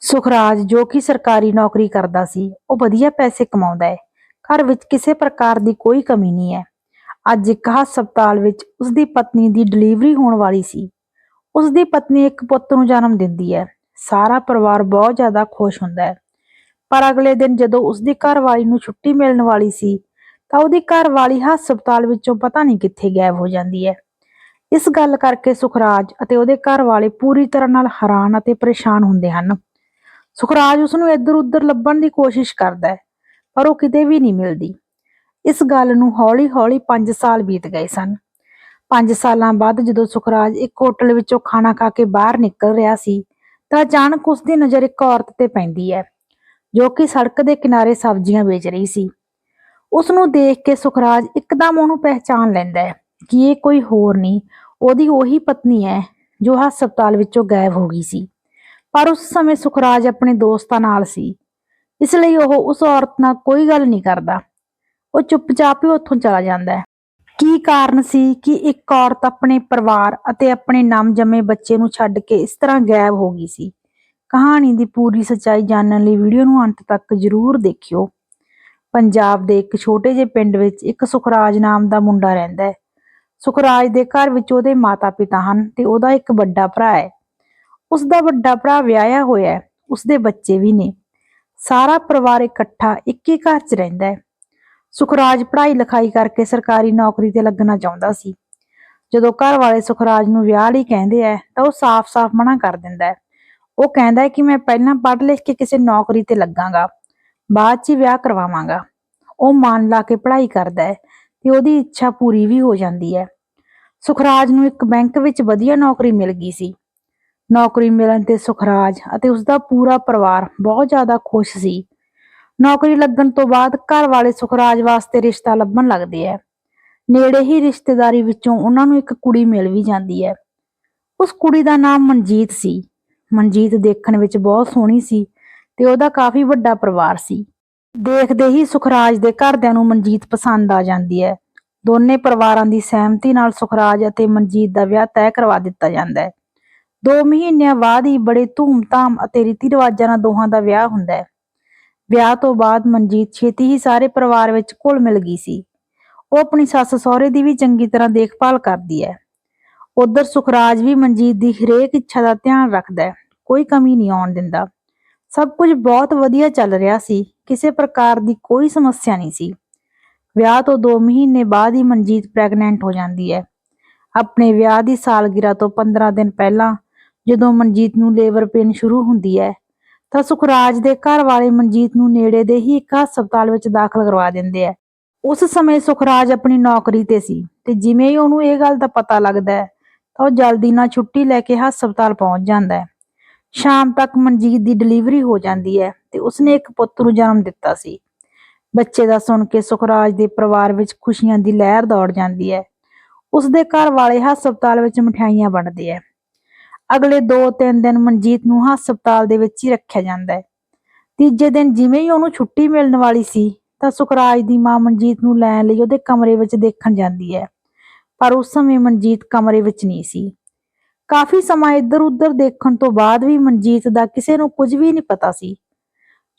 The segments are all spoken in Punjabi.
ਸੁਖਰਾਜ ਜੋ ਕਿ ਸਰਕਾਰੀ ਨੌਕਰੀ ਕਰਦਾ ਸੀ, ਉਹ ਵਧੀਆ ਪੈਸੇ ਕਮਾਉਂਦਾ ਹੈ। ਘਰ ਵਿੱਚ ਕਿਸੇ ਪ੍ਰਕਾਰ ਦੀ ਕੋਈ ਕਮੀ ਨਹੀਂ ਹੈ। ਅੱਜ ਇੱਕ ਹਸਪਤਾਲ ਵਿੱਚ ਉਸ ਦੀ ਪਤਨੀ ਦੀ ਡਿਲੀਵਰੀ ਹੋਣ ਵਾਲੀ ਸੀ। ਉਸ ਦੀ ਪਤਨੀ ਇੱਕ ਪੁੱਤ ਨੂੰ ਜਨਮ ਦਿੰਦੀ ਹੈ। ਸਾਰਾ ਪਰਿਵਾਰ ਬਹੁਤ ਜ਼ਿਆਦਾ ਖੁਸ਼ ਹੁੰਦਾ ਹੈ। ਪਰ ਅਗਲੇ ਦਿਨ ਜਦੋਂ ਉਸ ਦੀ ਘਰਵਾਲੀ ਨੂੰ ਛੁੱਟੀ ਮਿਲਣ ਵਾਲੀ ਸੀ, ਤਾਂ ਉਹਦੀ ਘਰਵਾਲੀ ਹਸਪਤਾਲ ਵਿੱਚੋਂ ਪਤਾ ਨਹੀਂ ਕਿੱਥੇ ਗਾਇਬ ਹੋ ਜਾਂਦੀ ਹੈ। ਇਸ ਗੱਲ ਕਰਕੇ ਸੁਖਰਾਜ ਅਤੇ ਉਹਦੇ ਘਰਵਾਲੇ ਪੂਰੀ ਤਰ੍ਹਾਂ ਨਾਲ ਹੈਰਾਨ ਅਤੇ ਪਰੇਸ਼ਾਨ ਹੁੰਦੇ ਹਨ। ਸੁਖਰਾਜ ਉਸ ਨੂੰ ਇੱਧਰ ਉੱਧਰ ਲੱਭਣ ਦੀ ਕੋਸ਼ਿਸ਼ ਕਰਦਾ ਹੈ, ਪਰ ਉਹ ਕਿਤੇ ਵੀ ਨਹੀਂ ਮਿਲਦੀ। ਇਸ ਗੱਲ ਨੂੰ ਹੌਲੀ-ਹੌਲੀ 5 ਸਾਲ ਬੀਤ ਗਏ ਸਨ। 5 ਸਾਲਾਂ ਬਾਅਦ ਜਦੋਂ ਸੁਖਰਾਜ ਇੱਕ ਹੋਟਲ ਵਿੱਚੋਂ ਖਾਣਾ ਖਾ ਕੇ ਬਾਹਰ ਨਿਕਲ ਰਿਹਾ ਸੀ, ਤਾਂ ਅਚਾਨਕ ਉਸ ਦੀ ਨਜ਼ਰ ਇੱਕ ਔਰਤ ਤੇ ਪੈਂਦੀ ਹੈ, ਜੋ ਕਿ ਸੜਕ ਦੇ ਕਿਨਾਰੇ ਸਬਜ਼ੀਆਂ ਵੇਚ ਰਹੀ ਸੀ। ਉਸ ਨੂੰ ਦੇਖ ਕੇ ਸੁਖਰਾਜ ਇੱਕਦਮ ਉਹਨੂੰ ਪਹਿਚਾਨ ਲੈਂਦਾ ਹੈ ਕਿ ਇਹ ਕੋਈ ਹੋਰ ਨਹੀਂ, ਉਹਦੀ ਉਹੀ ਪਤਨੀ ਹੈ, ਜੋ ਹਸਪਤਾਲ ਵਿੱਚੋਂ ਗਾਇਬ ਹੋ ਗਈ ਸੀ। ਪਰ ਉਸ ਸਮੇਂ ਸੁਖਰਾਜ ਆਪਣੇ ਦੋਸਤਾਂ ਨਾਲ ਸੀ। ਇਸ ਲਈ ਉਹ ਉਸ ਔਰਤ ਨਾਲ ਕੋਈ ਗੱਲ ਨਹੀਂ ਕਰਦਾ। ਉਹ ਚੁੱਪਚਾਪ ਹੀ ਉੱਥੋਂ ਚਲਾ ਜਾਂਦਾ ਹੈ। ਕੀ ਕਾਰਨ ਸੀ ਕਿ ਇੱਕ ਔਰਤ ਆਪਣੇ ਪਰਿਵਾਰ ਅਤੇ ਆਪਣੇ ਨਾਮ ਜੰਮੇ ਬੱਚੇ ਨੂੰ ਛੱਡ ਕੇ ਇਸ ਤਰ੍ਹਾਂ ਗਾਇਬ ਹੋ ਗਈ ਸੀ? ਕਹਾਣੀ ਦੀ ਪੂਰੀ ਸੱਚਾਈ ਜਾਣਨ ਲਈ ਵੀਡੀਓ ਨੂੰ ਅੰਤ ਤੱਕ ਜ਼ਰੂਰ ਦੇਖਿਓ। ਪੰਜਾਬ ਦੇ ਇੱਕ ਛੋਟੇ ਜਿਹੇ ਪਿੰਡ ਵਿੱਚ ਇੱਕ ਸੁਖਰਾਜ ਨਾਮ ਦਾ ਮੁੰਡਾ ਰਹਿੰਦਾ ਹੈ। ਸੁਖਰਾਜ ਦੇ ਘਰ ਵਿੱਚ ਉਹਦੇ ਮਾਤਾ-ਪਿਤਾ ਹਨ ਤੇ ਉਹਦਾ ਇੱਕ ਵੱਡਾ ਭਰਾ ਹੈ। ਉਸ ਦਾ ਵੱਡਾ ਭਰਾ ਵਿਆਹਿਆ ਹੋਇਆ ਹੈ ਉਸ ਦੇ ਬੱਚੇ ਵੀ ਨੇ। ਸਾਰਾ ਪਰਿਵਾਰ ਇਕੱਠਾ ਇੱਕ ਹੀ ਘਰ 'ਚ ਰਹਿੰਦਾ ਹੈ। ਸੁਖਰਾਜ ਪੜ੍ਹਾਈ ਲਿਖਾਈ ਕਰਕੇ ਸਰਕਾਰੀ ਨੌਕਰੀ ਤੇ ਲੱਗਣਾ ਚਾਹੁੰਦਾ ਸੀ। ਜਦੋਂ ਘਰ ਵਾਲੇ ਸੁਖਰਾਜ ਨੂੰ ਵਿਆਹ ਲਈ ਕਹਿੰਦੇ ਆ, ਤਾਂ ਉਹ ਸਾਫ਼-ਸਾਫ਼ ਮਨਾ ਕਰ ਦਿੰਦਾ ਹੈ। ਉਹ ਕਹਿੰਦਾ ਹੈ ਕਿ ਮੈਂ ਪਹਿਲਾਂ ਪੜ੍ਹ ਲਿਖ ਕੇ ਕਿਸੇ ਨੌਕਰੀ ਤੇ ਲੱਗਾਂਗਾ, ਬਾਅਦ 'ਚ ਹੀ ਵਿਆਹ ਕਰਵਾਵਾਂਗਾ। ਉਹ ਮਨ ਲਾ ਕੇ ਪੜ੍ਹਾਈ ਕਰਦਾ ਹੈ ਤੇ ਉਹਦੀ ਇੱਛਾ ਪੂਰੀ ਵੀ ਹੋ ਜਾਂਦੀ ਹੈ। ਸੁਖਰਾਜ ਨੂੰ ਇੱਕ ਬੈਂਕ ਵਿੱਚ ਵਧੀਆ ਨੌਕਰੀ ਮਿਲ ਗਈ ਸੀ। ਨੌਕਰੀ ਮਿਲਣ ਤੇ ਸੁਖਰਾਜ ਅਤੇ ਉਸ ਦਾ ਪੂਰਾ ਪਰਿਵਾਰ ਬਹੁਤ ਜ਼ਿਆਦਾ ਖੁਸ਼ ਸੀ। ਨੌਕਰੀ ਲੱਗਣ ਤੋਂ ਬਾਅਦ ਘਰ ਵਾਲੇ ਸੁਖਰਾਜ ਵਾਸਤੇ ਰਿਸ਼ਤਾ ਲੱਭਣ ਲੱਗਦੇ ਐ ਨੇੜੇ ਹੀ ਰਿਸ਼ਤੇਦਾਰੀ ਵਿੱਚੋਂ ਉਹਨਾਂ ਨੂੰ ਇੱਕ ਕੁੜੀ ਮਿਲ ਵੀ ਜਾਂਦੀ ਹੈ। ਉਸ ਕੁੜੀ ਦਾ ਨਾਮ ਮਨਜੀਤ ਸੀ। ਮਨਜੀਤ ਦੇਖਣ ਵਿੱਚ ਬਹੁਤ ਸੋਹਣੀ ਸੀ ਤੇ ਉਹਦਾ ਕਾਫੀ ਵੱਡਾ ਪਰਿਵਾਰ ਸੀ। ਦੇਖਦੇ ਹੀ ਸੁਖਰਾਜ ਦੇ ਘਰਦਿਆਂ ਨੂੰ ਮਨਜੀਤ ਪਸੰਦ ਆ ਜਾਂਦੀ ਹੈ। ਦੋਨੇ ਪਰਿਵਾਰਾਂ ਦੀ ਸਹਿਮਤੀ ਨਾਲ ਸੁਖਰਾਜ ਅਤੇ ਮਨਜੀਤ ਦਾ ਵਿਆਹ ਤੈਅ ਕਰਵਾ ਦਿੱਤਾ ਜਾਂਦਾ ਹੈ। ਦੋ ਮਹੀਨਿਆਂ ਬਾਅਦ ਹੀ ਬੜੇ ਧੂਮ-ਧਾਮ ਅਤੇ ਰੀਤੀ ਰਿਵਾਜਾਂ ਨਾਲ ਦੋਹਾਂ ਦਾ ਵਿਆਹ ਹੁੰਦਾ ਹੈ। ਵਿਆਹ ਤੋਂ ਬਾਅਦ ਮਨਜੀਤ ਛੇਤੀ ਹੀ ਸਾਰੇ ਪਰਿਵਾਰ ਵਿੱਚ ਘੁਲ ਮਿਲ ਗਈ ਸੀ। ਉਹ ਆਪਣੀ ਸੱਸ ਸਹੁਰੇ ਦੀ ਵੀ ਚੰਗੀ ਤਰ੍ਹਾਂ ਦੇਖਭਾਲ ਕਰਦੀ ਹੈ। ਉਧਰ ਸੁਖਰਾਜ ਵੀ ਮਨਜੀਤ ਦੀ ਹਰੇਕ ਇੱਛਾ ਦਾ ਧਿਆਨ ਰੱਖਦਾ ਹੈ। ਕੋਈ ਕਮੀ ਨਹੀਂ ਆਉਣ ਦਿੰਦਾ। ਸਭ ਕੁਝ ਬਹੁਤ ਵਧੀਆ ਚੱਲ ਰਿਹਾ ਸੀ। ਕਿਸੇ ਪ੍ਰਕਾਰ ਦੀ ਕੋਈ ਸਮੱਸਿਆ ਨਹੀਂ ਸੀ। ਵਿਆਹ ਤੋਂ ਦੋ ਮਹੀਨੇ ਬਾਅਦ ਹੀ ਮਨਜੀਤ ਪ੍ਰੈਗਨੈਂਟ ਹੋ ਜਾਂਦੀ ਹੈ। ਆਪਣੇ ਵਿਆਹ ਦੀ ਸਾਲਗਿਰਾ ਤੋਂ 15 ਦਿਨ ਪਹਿਲਾਂ ਜਦੋਂ ਮਨਜੀਤ ਨੂੰ ਲੇਬਰ ਪੇਨ ਸ਼ੁਰੂ ਹੁੰਦੀ ਹੈ, ਤਾਂ ਸੁਖਰਾਜ ਦੇ ਘਰ ਵਾਲੇ ਮਨਜੀਤ ਨੂੰ ਨੇੜੇ ਦੇ ਹੀ ਇੱਕ ਹਸਪਤਾਲ ਵਿੱਚ ਦਾਖਲ ਕਰਵਾ ਦਿੰਦੇ ਆ। ਉਸ ਸਮੇਂ ਸੁਖਰਾਜ ਆਪਣੀ ਨੌਕਰੀ ਤੇ ਸੀ ਤੇ ਜਿਵੇਂ ਹੀ ਉਹਨੂੰ ਇਹ ਗੱਲ ਦਾ ਪਤਾ ਲੱਗਦਾ ਹੈ, ਤਾਂ ਉਹ ਜਲਦੀ ਨਾਲ ਛੁੱਟੀ ਲੈ ਕੇ ਹਸਪਤਾਲ ਪਹੁੰਚ ਜਾਂਦਾ ਹੈ। ਸ਼ਾਮ ਤੱਕ ਮਨਜੀਤ ਦੀ ਡਿਲੀਵਰੀ ਹੋ ਜਾਂਦੀ ਹੈ ਤੇ ਉਸਨੇ ਇੱਕ ਪੁੱਤ ਨੂੰ ਜਨਮ ਦਿੱਤਾ ਸੀ। ਬੱਚੇ ਦਾ ਸੁਣ ਕੇ ਸੁਖਰਾਜ ਦੇ ਪਰਿਵਾਰ ਵਿੱਚ ਖੁਸ਼ੀਆਂ ਦੀ ਲਹਿਰ ਦੌੜ ਜਾਂਦੀ ਹੈ। ਉਸਦੇ ਘਰ ਵਾਲੇ ਹਸਪਤਾਲ ਵਿੱਚ ਮਠਿਆਈਆਂ ਵੰਡਦੇ ਆ ਅਗਲੇ 2-3 ਦਿਨ ਮਨਜੀਤ ਨੂੰ ਹਸਪਤਾਲ ਦੇ ਵਿੱਚ ਹੀ ਰੱਖਿਆ ਜਾਂਦਾ ਹੈ। ਤੀਜੇ ਦਿਨ ਜਿਵੇਂ ਹੀ ਉਹਨੂੰ ਛੁੱਟੀ ਮਿਲਣ ਵਾਲੀ ਸੀ, ਤਾਂ ਸੁਖਰਾਜ ਦੀ ਮਾਂ ਮਨਜੀਤ ਨੂੰ ਲੈਣ ਲਈ ਉਹਦੇ ਕਮਰੇ ਵਿੱਚ ਦੇਖਣ ਜਾਂਦੀ ਹੈ। ਪਰ ਉਸ ਸਮੇਂ ਮਨਜੀਤ ਕਮਰੇ ਵਿੱਚ ਨਹੀਂ ਸੀ। ਕਾਫੀ ਸਮਾਂ ਇੱਧਰ ਉੱਧਰ ਦੇਖਣ ਤੋਂ ਬਾਅਦ ਵੀ ਮਨਜੀਤ ਦਾ ਕਿਸੇ ਨੂੰ ਕੁਝ ਵੀ ਨਹੀਂ ਪਤਾ ਸੀ।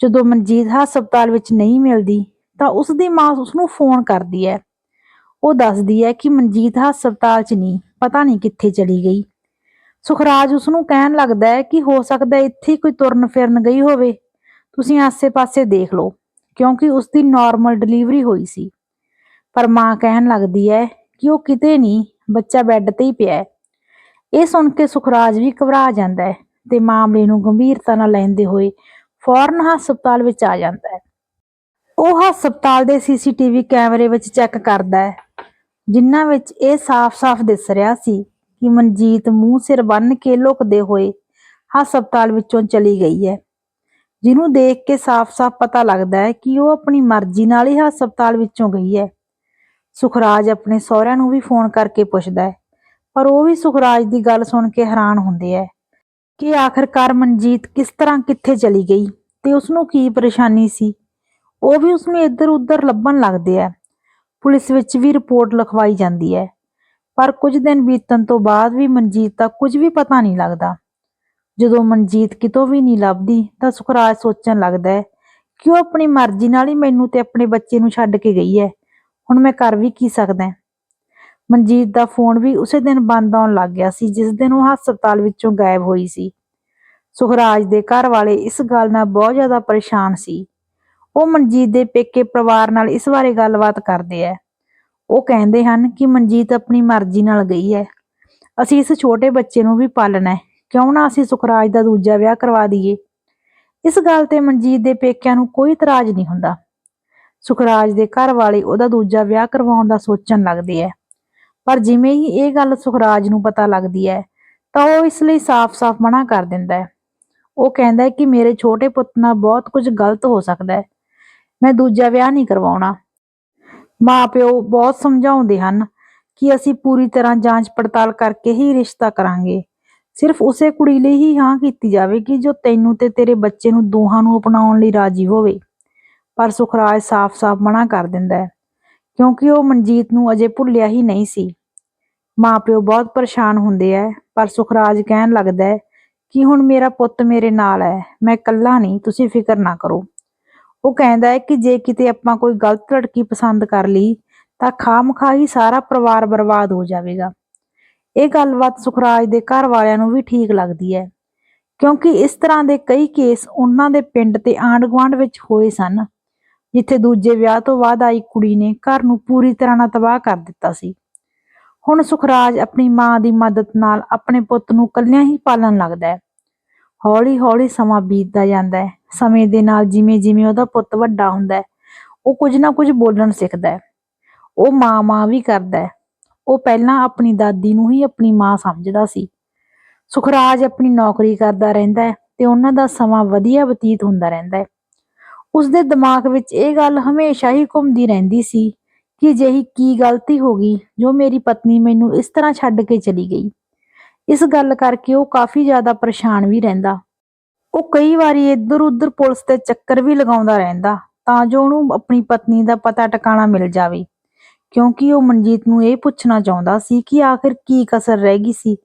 ਜਦੋਂ ਮਨਜੀਤ ਹਸਪਤਾਲ ਵਿੱਚ ਨਹੀਂ ਮਿਲਦੀ, ਤਾਂ ਉਸ ਦੀ ਮਾਂ ਉਸ ਨੂੰ ਫੋਨ ਕਰਦੀ ਹੈ। ਉਹ ਦੱਸਦੀ ਹੈ ਕਿ ਮਨਜੀਤ ਹਸਪਤਾਲ 'ਚ ਨਹੀਂ, ਪਤਾ ਨਹੀਂ ਕਿੱਥੇ ਚਲੀ ਗਈ। ਸੁਖਰਾਜ ਉਸ ਨੂੰ ਕਹਿਣ ਲੱਗਦਾ ਹੈ ਕਿ ਹੋ ਸਕਦਾ ਇੱਥੇ ਕੋਈ ਤੁਰਨ ਫਿਰਨ ਗਈ ਹੋਵੇ। ਤੁਸੀਂ ਆਸੇ-ਪਾਸੇ ਦੇਖ ਲਓ, ਕਿਉਂਕਿ ਉਸ ਦੀ ਨਾਰਮਲ ਡਿਲੀਵਰੀ ਹੋਈ ਸੀ। ਪਰ ਮਾਂ ਕਹਿਣ ਲੱਗਦੀ ਹੈ ਕਿ ਉਹ ਕਿਤੇ ਨਹੀਂ, ਬੱਚਾ ਬੈੱਡ ਤੇ ਹੀ ਪਿਆ ਹੈ। ਇਹ ਸੁਣ ਕੇ ਸੁਖਰਾਜ ਵੀ ਘਬਰਾ ਜਾਂਦਾ ਹੈ ਤੇ ਮਾਮਲੇ ਨੂੰ ਗੰਭੀਰਤਾ ਨਾਲ ਲੈਂਦੇ ਹੋਏ ਫੌਰਨ ਹਸਪਤਾਲ ਵਿੱਚ ਆ ਜਾਂਦਾ ਹੈ। ਉਹ ਹਸਪਤਾਲ ਦੇ ਸੀਸੀਟੀਵੀ ਕੈਮਰੇ ਵਿੱਚ ਚੈੱਕ ਕਰਦਾ ਹੈ, ਜਿਨ੍ਹਾਂ ਵਿੱਚ ਇਹ ਸਾਫ਼-ਸਾਫ਼ ਦਿਸ ਰਿਹਾ ਸੀ ਕਿ ਮਨਜੀਤ ਮੂੰਹ ਸਿਰ ਬੰਨ੍ਹ ਕੇ ਲੁਕਦੇ ਹੋਏ ਹਸਪਤਾਲ ਵਿੱਚੋਂ ਚਲੀ ਗਈ ਹੈ। ਜਿਹਨੂੰ ਦੇਖ ਕੇ ਸਾਫ਼-ਸਾਫ਼ ਪਤਾ ਲੱਗਦਾ ਹੈ ਕਿ ਉਹ ਆਪਣੀ ਮਰਜ਼ੀ ਨਾਲ ਹੀ ਹਸਪਤਾਲ ਵਿੱਚੋਂ ਗਈ ਹੈ। ਸੁਖਰਾਜ ਆਪਣੇ ਸਹੁਰਿਆਂ ਨੂੰ ਵੀ ਫੋਨ ਕਰਕੇ ਪੁੱਛਦਾ ਹੈ, ਪਰ ਉਹ ਵੀ ਸੁਖਰਾਜ ਦੀ ਗੱਲ ਸੁਣ ਕੇ ਹੈਰਾਨ ਹੁੰਦੇ ਹੈ ਕਿ ਆਖਰਕਾਰ ਮਨਜੀਤ ਕਿਸ ਤਰ੍ਹਾਂ ਕਿੱਥੇ ਚਲੀ ਗਈ ਤੇ ਉਸ ਨੂੰ ਕੀ ਪਰੇਸ਼ਾਨੀ ਸੀ। ਉਹ ਵੀ ਉਸ ਨੂੰ ਇੱਧਰ ਉੱਧਰ ਲੱਭਣ ਲੱਗਦੇ ਆ ਪੁਲਿਸ ਵਿੱਚ ਵੀ ਰਿਪੋਰਟ ਲਿਖਵਾਈ ਜਾਂਦੀ ਹੈ। ਪਰ ਕੁਝ ਦਿਨ ਬੀਤਣ ਤੋਂ ਬਾਅਦ ਵੀ ਮਨਜੀਤ ਦਾ ਕੁਝ ਵੀ ਪਤਾ ਨਹੀਂ ਲੱਗਦਾ। ਜਦੋਂ ਮਨਜੀਤ ਕਿਤੋਂ ਵੀ ਨਹੀਂ ਲੱਭਦੀ, ਤਾਂ ਸੁਖਰਾਜ ਸੋਚਣ ਲੱਗਦਾ ਹੈ ਕਿ ਉਹ ਆਪਣੀ ਮਰਜ਼ੀ ਨਾਲ ਹੀ ਮੈਨੂੰ ਤੇ ਆਪਣੇ ਬੱਚੇ ਨੂੰ ਛੱਡ ਕੇ ਗਈ ਹੈ? ਹੁਣ ਮੈਂ ਕਰ ਵੀ ਕੀ ਸਕਦਾ ਮਨਜੀਤ ਦਾ ਫੋਨ ਵੀ ਉਸੇ ਦਿਨ ਬੰਦ ਆਉਣ ਲੱਗ ਗਿਆ ਸੀ, ਜਿਸ ਦਿਨ ਉਹ ਹਸਪਤਾਲ ਵਿੱਚੋਂ ਗਾਇਬ ਹੋਈ ਸੀ। ਸੁਖਰਾਜ ਦੇ ਘਰ ਵਾਲੇ ਇਸ ਗੱਲ ਨਾਲ ਬਹੁਤ ਜ਼ਿਆਦਾ ਪਰੇਸ਼ਾਨ ਸੀ। ਉਹ ਮਨਜੀਤ ਦੇ ਪੇਕੇ ਪਰਿਵਾਰ ਨਾਲ ਇਸ ਬਾਰੇ ਗੱਲਬਾਤ ਕਰਦੇ ਐ ਉਹ ਕਹਿੰਦੇ ਹਨ ਕਿ ਮਨਜੀਤ ਆਪਣੀ ਮਰਜ਼ੀ ਨਾਲ ਗਈ ਹੈ। ਅਸੀਂ ਇਸ ਛੋਟੇ ਬੱਚੇ ਨੂੰ ਵੀ ਪਾਲਣਾ ਹੈ। ਕਿਉਂ ਨਾ ਅਸੀਂ ਸੁਖਰਾਜ ਦਾ ਦੂਜਾ ਵਿਆਹ ਕਰਵਾ ਦਈਏ? ਇਸ ਗੱਲ ਤੇ ਮਨਜੀਤ ਦੇ ਪੇਕਿਆਂ ਨੂੰ ਕੋਈ ਇਤਰਾਜ਼ ਨਹੀਂ ਹੁੰਦਾ। ਸੁਖਰਾਜ ਦੇ ਘਰ ਵਾਲੇ ਉਹਦਾ ਦੂਜਾ ਵਿਆਹ ਕਰਵਾਉਣ ਦਾ ਸੋਚਣ ਲੱਗਦੇ ਐ ਪਰ ਜਿਵੇਂ ਹੀ ਇਹ ਗੱਲ ਸੁਖਰਾਜ ਨੂੰ ਪਤਾ ਲੱਗਦੀ ਹੈ, ਤਾਂ ਉਹ ਇਸ ਲਈ ਸਾਫ਼-ਸਾਫ਼ ਮਨਾ ਕਰ ਦਿੰਦਾ ਹੈ। ਉਹ ਕਹਿੰਦਾ ਹੈ ਕਿ ਮੇਰੇ ਛੋਟੇ ਪੁੱਤ ਨਾਲ ਬਹੁਤ ਕੁਝ ਗਲਤ ਹੋ ਸਕਦਾ ਹੈ। ਮੈਂ ਦੂਜਾ ਵਿਆਹ ਨਹੀਂ ਕਰਵਾਉਣਾ। ਮਾਪਿਓ ਬਹੁਤ ਸਮਝਾਉਂਦੇ ਹਨ ਕਿ ਅਸੀਂ ਪੂਰੀ ਤਰ੍ਹਾਂ ਜਾਂਚ ਪੜਤਾਲ ਕਰਕੇ ਹੀ ਰਿਸ਼ਤਾ ਕਰਾਂਗੇ। ਸਿਰਫ ਉਸੇ ਕੁੜੀ ਲਈ ਹੀ ਹਾਂ ਕੀਤੀ ਜਾਵੇਗੀ ਜੋ ਤੈਨੂੰ ਤੇ ਤੇਰੇ ਬੱਚੇ ਨੂੰ ਦੋਹਾਂ ਨੂੰ ਅਪਣਾਉਣ ਲਈ ਰਾਜੀ ਹੋਵੇ। ਪਰ ਸੁਖਰਾਜ ਸਾਫ਼-ਸਾਫ਼ ਮਨਾ ਕਰ ਦਿੰਦਾ ਹੈ, ਕਿਉਂਕਿ ਉਹ ਮਨਜੀਤ ਨੂੰ ਅਜੇ ਭੁੱਲਿਆ ਹੀ ਨਹੀਂ ਸੀ। ਮਾਪਿਓ ਬਹੁਤ ਪਰੇਸ਼ਾਨ ਹੁੰਦੇ ਐ ਪਰ ਸੁਖਰਾਜ ਕਹਿਣ ਲੱਗਦਾ ਹੈ ਕਿ ਹੁਣ ਮੇਰਾ ਪੁੱਤ ਮੇਰੇ ਨਾਲ ਹੈ, ਮੈਂ ਇਕੱਲਾ ਨਹੀਂ, ਤੁਸੀਂ ਫਿਕਰ ਨਾ ਕਰੋ। ਉਹ ਕਹਿੰਦਾ ਹੈ ਕਿ ਜੇ ਕਿਤੇ ਆਪਾਂ ਕੋਈ ਗਲਤ ਲੜਕੀ ਪਸੰਦ ਕਰ ਲਈ, ਤਾਂ ਖਾਮਖਾ ਹੀ ਸਾਰਾ ਪਰਿਵਾਰ ਬਰਬਾਦ ਹੋ ਜਾਵੇਗਾ। ਇਹ ਗੱਲਬਾਤ ਸੁਖਰਾਜ ਦੇ ਘਰ ਵਾਲਿਆਂ ਨੂੰ ਵੀ ਠੀਕ ਲੱਗਦੀ ਹੈ, ਕਿਉਂਕਿ ਇਸ ਤਰ੍ਹਾਂ ਦੇ ਕਈ ਕੇਸ ਉਹਨਾਂ ਦੇ ਪਿੰਡ ਤੇ ਆਂਢ-ਗੁਆਂਢ ਵਿੱਚ ਹੋਏ ਸਨ, ਜਿੱਥੇ ਦੂਜੇ ਵਿਆਹ ਤੋਂ ਬਾਅਦ ਆਈ ਕੁੜੀ ਨੇ ਘਰ ਨੂੰ ਪੂਰੀ ਤਰ੍ਹਾਂ ਨਾਲ ਤਬਾਹ ਕਰ ਦਿੱਤਾ ਸੀ। ਹੁਣ ਸੁਖਰਾਜ ਆਪਣੀ ਮਾਂ ਦੀ ਮਦਦ ਨਾਲ ਆਪਣੇ ਪੁੱਤ ਨੂੰ ਇਕੱਲਿਆਂ ਹੀ ਪਾਲਣ ਲੱਗਦਾ ਹੈ। ਹੌਲੀ-ਹੌਲੀ ਸਮਾਂ ਬੀਤਦਾ ਜਾਂਦਾ ਹੈ। ਸਮੇਂ ਦੇ ਨਾਲ ਜਿਵੇਂ-ਜਿਵੇਂ ਉਹਦਾ ਪੁੱਤ ਵੱਡਾ ਹੁੰਦਾ ਹੈ, ਉਹ ਕੁਝ ਨਾ ਕੁਝ ਬੋਲਣ ਸਿੱਖਦਾ ਹੈ। ਉਹ ਮਾਂ-ਮਾਂ ਵੀ ਕਰਦਾ ਹੈ। ਉਹ ਪਹਿਲਾਂ ਆਪਣੀ ਦਾਦੀ ਨੂੰ ਹੀ ਆਪਣੀ ਮਾਂ ਸਮਝਦਾ ਸੀ। ਸੁਖਰਾਜ ਆਪਣੀ ਨੌਕਰੀ ਕਰਦਾ ਰਹਿੰਦਾ ਹੈ ਤੇ ਉਹਨਾਂ ਦਾ ਸਮਾਂ ਵਧੀਆ ਬਤੀਤ ਹੁੰਦਾ ਰਹਿੰਦਾ ਹੈ। ਉਸਦੇ ਦਿਮਾਗ ਵਿੱਚ ਇਹ ਗੱਲ ਹਮੇਸ਼ਾ ਹੀ ਘੁੰਮਦੀ ਰਹਿੰਦੀ ਸੀ ਕਿ ਅਜਿਹੀ ਕੀ ਗਲਤੀ ਹੋ ਗਈ ਜੋ ਮੇਰੀ ਪਤਨੀ ਮੈਨੂੰ ਇਸ ਤਰ੍ਹਾਂ ਛੱਡ ਕੇ ਚਲੀ ਗਈ। ਇਸ ਗੱਲ ਕਰਕੇ ਉਹ ਕਾਫੀ ਜ਼ਿਆਦਾ ਪਰੇਸ਼ਾਨ ਵੀ ਰਹਿੰਦਾ। ਉਹ ਕਈ ਵਾਰੀ ਇੱਧਰ ਉੱਧਰ ਪੁਲਿਸ ਤੇ ਚੱਕਰ ਵੀ ਲਗਾਉਂਦਾ ਰਹਿੰਦਾ, ਤਾਂ ਜੋ ਉਹਨੂੰ ਆਪਣੀ ਪਤਨੀ ਦਾ ਪਤਾ ਟਿਕਾਣਾ ਮਿਲ ਜਾਵੇ। ਕਿਉਂਕਿ ਉਹ ਮਨਜੀਤ ਨੂੰ ਇਹ ਪੁੱਛਣਾ ਚਾਹੁੰਦਾ ਸੀ ਕਿ ਆਖਿਰ ਕੀ ਕਸਰ ਰਹਿ ਗਈ ਸੀ,